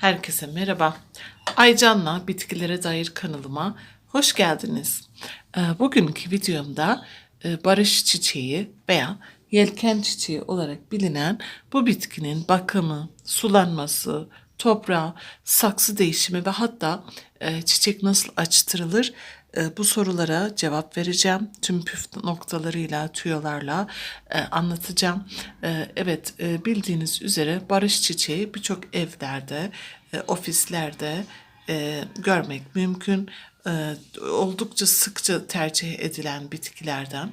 Herkese merhaba. Aycan'la bitkilere dair kanalıma hoş geldiniz. Ee, Bugünkü videomda e, barış çiçeği veya yelken çiçeği olarak bilinen bu bitkinin bakımı, sulanması, toprağı, saksı değişimi ve hatta e, çiçek nasıl açtırılır bu sorulara cevap vereceğim. Tüm püf noktalarıyla, tüyolarla e, anlatacağım. E, evet e, bildiğiniz üzere barış çiçeği birçok evlerde, e, ofislerde görmek mümkün. Oldukça sıkça tercih edilen bitkilerden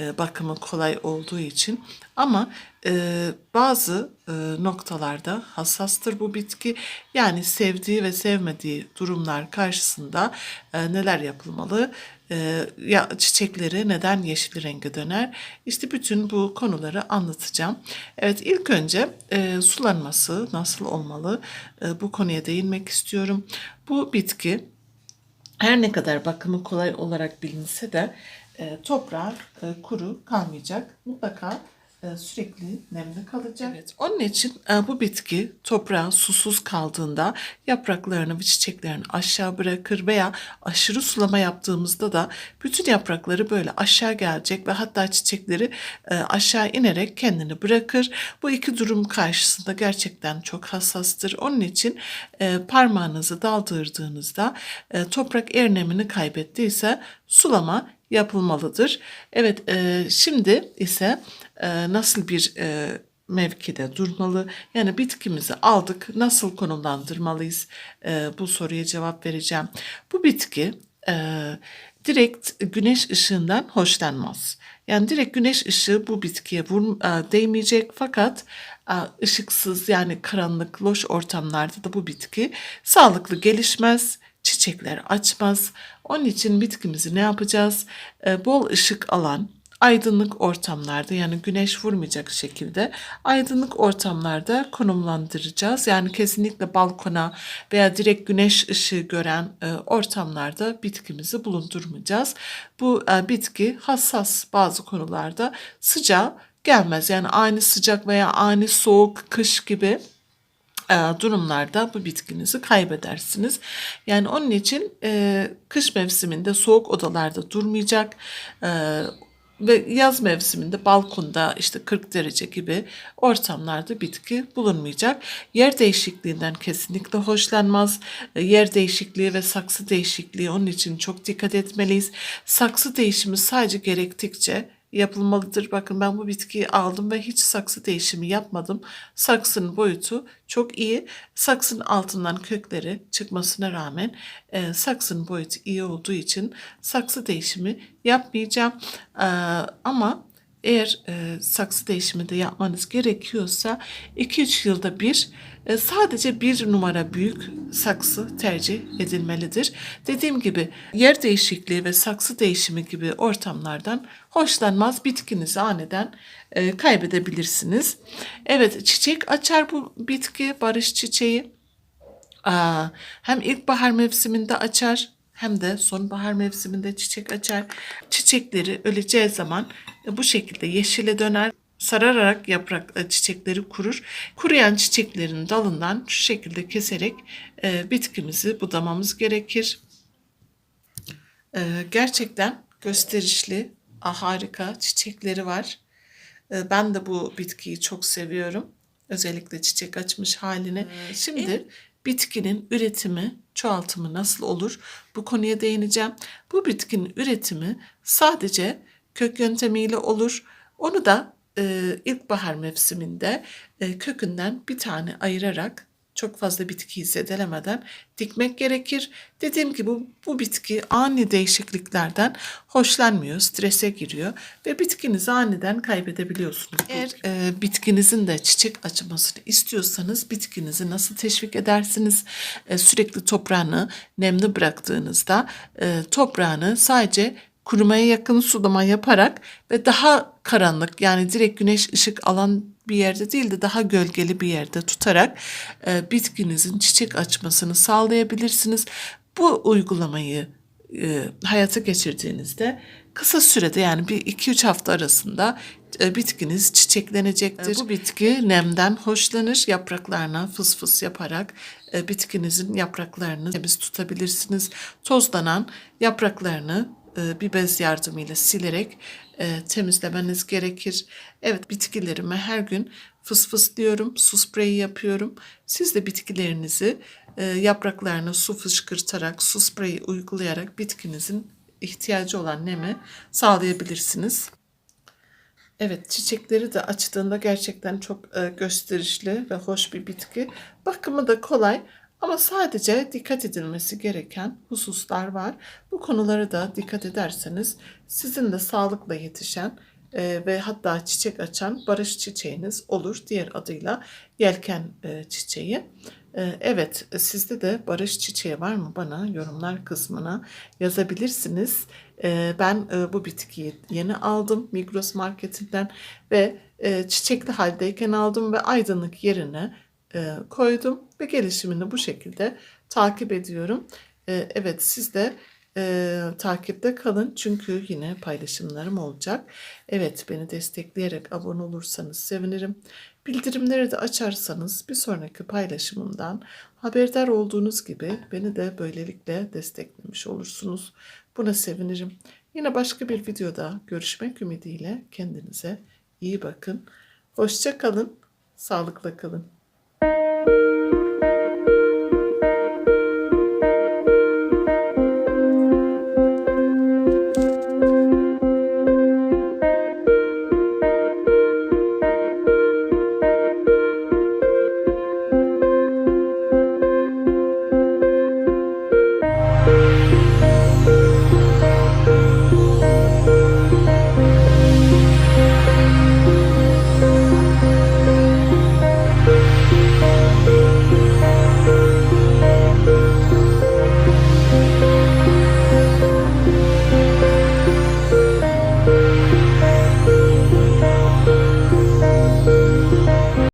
e, bakımı kolay olduğu için ama e, bazı e, noktalarda hassastır bu bitki. Yani sevdiği ve sevmediği durumlar karşısında e, neler yapılmalı? E, ya çiçekleri neden yeşil renge döner? İşte bütün bu konuları anlatacağım. Evet ilk önce e, sulanması nasıl olmalı? E, bu konuya değinmek istiyorum. Bu bitki her ne kadar bakımı kolay olarak bilinse de e, toprağı e, kuru kalmayacak. Mutlaka e, sürekli nemli kalacak. Evet, onun için e, bu bitki toprağa susuz kaldığında yapraklarını ve çiçeklerini aşağı bırakır veya aşırı sulama yaptığımızda da bütün yaprakları böyle aşağı gelecek ve hatta çiçekleri aşağı inerek kendini bırakır. Bu iki durum karşısında gerçekten çok hassastır. Onun için parmağınızı daldırdığınızda toprak nemini kaybettiyse sulama yapılmalıdır. Evet, e, şimdi ise e, nasıl bir e, mevkide durmalı? Yani bitkimizi aldık, nasıl konumlandırmalıyız? E, bu soruya cevap vereceğim. Bu bitki e, direkt güneş ışığından hoşlanmaz. Yani direkt güneş ışığı bu bitkiye vur, e, değmeyecek fakat e, ışıksız yani karanlık, loş ortamlarda da bu bitki sağlıklı gelişmez çiçekler açmaz. Onun için bitkimizi ne yapacağız? Ee, bol ışık alan, aydınlık ortamlarda yani güneş vurmayacak şekilde aydınlık ortamlarda konumlandıracağız. Yani kesinlikle balkona veya direkt güneş ışığı gören e, ortamlarda bitkimizi bulundurmayacağız. Bu e, bitki hassas bazı konularda sıcağı gelmez. Yani ani sıcak veya ani soğuk kış gibi e, durumlarda bu bitkinizi kaybedersiniz. Yani onun için e, kış mevsiminde soğuk odalarda durmayacak e, ve yaz mevsiminde balkonda işte 40 derece gibi ortamlarda bitki bulunmayacak. Yer değişikliğinden kesinlikle hoşlanmaz. E, Yer değişikliği ve saksı değişikliği onun için çok dikkat etmeliyiz. Saksı değişimi sadece gerektikçe yapılmalıdır. Bakın ben bu bitkiyi aldım ve hiç saksı değişimi yapmadım. Saksının boyutu çok iyi. Saksının altından kökleri çıkmasına rağmen e, saksının boyutu iyi olduğu için saksı değişimi yapmayacağım. E, ama eğer e, saksı değişimi de yapmanız gerekiyorsa 2-3 yılda bir e, sadece bir numara büyük saksı tercih edilmelidir. Dediğim gibi yer değişikliği ve saksı değişimi gibi ortamlardan hoşlanmaz bitkinizi aniden e, kaybedebilirsiniz. Evet çiçek açar bu bitki barış çiçeği. Aa, hem ilkbahar mevsiminde açar hem de sonbahar mevsiminde çiçek açar. Çiçekleri öleceği zaman e, bu şekilde yeşile döner. Sararak yaprak çiçekleri kurur. Kuruyan çiçeklerin dalından şu şekilde keserek e, bitkimizi budamamız gerekir. E, gerçekten gösterişli, harika çiçekleri var. E, ben de bu bitkiyi çok seviyorum. Özellikle çiçek açmış halini. Şimdi bitkinin üretimi, çoğaltımı nasıl olur? Bu konuya değineceğim. Bu bitkinin üretimi sadece kök yöntemiyle olur. Onu da e, ilkbahar mevsiminde e, kökünden bir tane ayırarak çok fazla bitkiyi zedelemeden dikmek gerekir. Dediğim gibi bu, bu bitki ani değişikliklerden hoşlanmıyor, strese giriyor ve bitkinizi aniden kaybedebiliyorsunuz. Eğer e, bitkinizin de çiçek açmasını istiyorsanız bitkinizi nasıl teşvik edersiniz? E, sürekli toprağını nemli bıraktığınızda e, toprağını sadece kurumaya yakın sulama yaparak ve daha karanlık yani direkt güneş ışık alan bir yerde değil de daha gölgeli bir yerde tutarak e, bitkinizin çiçek açmasını sağlayabilirsiniz. Bu uygulamayı e, hayata geçirdiğinizde kısa sürede yani bir 2-3 hafta arasında e, bitkiniz çiçeklenecektir. Bu bitki nemden hoşlanır. Yapraklarına fıs fıs yaparak e, bitkinizin yapraklarını temiz tutabilirsiniz. Tozlanan yapraklarını e, bir bez yardımıyla silerek e, temizlemeniz gerekir. Evet bitkilerime her gün fıs fıs diyorum, su spreyi yapıyorum. Siz de bitkilerinizi e, yapraklarına su fışkırtarak, su spreyi uygulayarak bitkinizin ihtiyacı olan nemi sağlayabilirsiniz. Evet, çiçekleri de açtığında gerçekten çok e, gösterişli ve hoş bir bitki. Bakımı da kolay ama sadece dikkat edilmesi gereken hususlar var. Bu konulara da dikkat ederseniz sizin de sağlıkla yetişen e, ve hatta çiçek açan barış çiçeğiniz olur. Diğer adıyla yelken e, çiçeği. E, evet, sizde de barış çiçeği var mı? Bana yorumlar kısmına yazabilirsiniz. E, ben e, bu bitkiyi yeni aldım Migros marketinden ve e, çiçekli haldeyken aldım ve aydınlık yerine koydum ve gelişimini bu şekilde takip ediyorum. E, evet siz de e, takipte kalın çünkü yine paylaşımlarım olacak. Evet beni destekleyerek abone olursanız sevinirim. Bildirimleri de açarsanız bir sonraki paylaşımımdan haberdar olduğunuz gibi beni de böylelikle desteklemiş olursunuz. Buna sevinirim. Yine başka bir videoda görüşmek ümidiyle kendinize iyi bakın. Hoşça kalın, sağlıkla kalın.